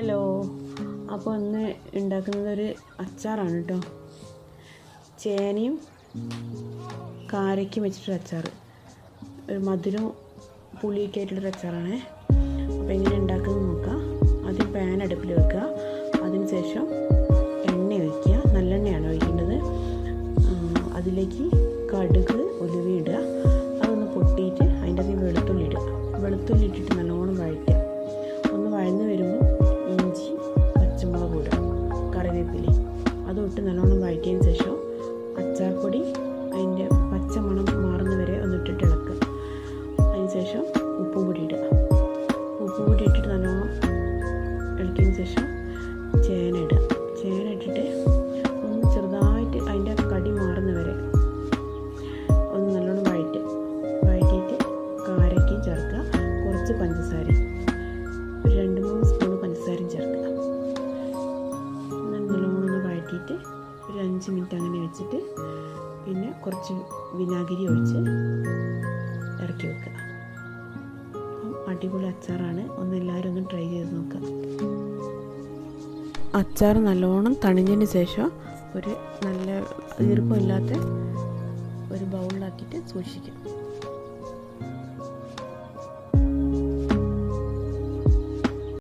Hello. അപ്പോൾ ഇന്ന് ഉണ്ടാക്കുന്നത് ഒരു അച്ചാറാണ് കേട്ടോ. ചേനയും കാരയ്ക്കും വെച്ചിട്ടൊരു അച്ചാർ ഒരു മധുരം പുളിയൊക്കെ ആയിട്ടുള്ളൊരു അച്ചാറാണേ. അപ്പോൾ എങ്ങനെ ഉണ്ടാക്കുന്നത് നോക്കാം. ആദ്യം പാൻ അടുപ്പിൽ വെക്കുക. അതിന് ശേഷം എണ്ണ ഒഴിക്കുക. നല്ലെണ്ണയാണ് ഒഴിക്കേണ്ടത്. അതിലേക്ക് കടുക് ഉലുവ അതൊന്ന് പൊട്ടിയിട്ട് അതിന്റെ അകത്ത് വെളുത്തുള്ളി ഇടുക. വെളുത്തുള്ളി ഇട്ടിട്ട് ഇട്ട് നല്ലോണം വഴറ്റിയതിന് ശേഷം അച്ചാർപ്പൊടി അതിന്റെ പച്ചമണം മാറുന്ന വരെ ഒന്ന് ഇട്ടിട്ട് ഇളക്കുക. അതിന് ശേഷം ഉപ്പും പൊടി ഇടുക. ഉപ്പും പൊടി ഇട്ടിട്ട് നല്ലോണം ഇളക്കിയതിന് ശേഷം ചേന ഇടുക. ചേന ഇട്ടിട്ട് ഒന്ന് ചെറുതായിട്ട് അതിന്റെ കടി മാറുന്ന വരെ ഒന്ന് നല്ലോണം വഴറ്റുക. വഴറ്റിയിട്ട് കാരക്കും ചേർക്കുക. കുറച്ച് പഞ്ചസാരയും. അഞ്ച് മിനിറ്റ് അങ്ങനെ വെച്ചിട്ട് പിന്നെ കുറച്ച് വിനാഗിരി ഒഴിച്ച് ഇറക്കി വെക്കുക. അപ്പം അടിപൊളി അച്ചാറാണ്. ഒന്ന് എല്ലാവരും ഒന്ന് ട്രൈ ചെയ്ത് നോക്കുക. അച്ചാർ നല്ലോണം തണിഞ്ഞതിന് ശേഷം ഒരു നല്ല ഈർപ്പമില്ലാത്ത ഒരു ബൗളിലാക്കിയിട്ട് സൂക്ഷിക്കും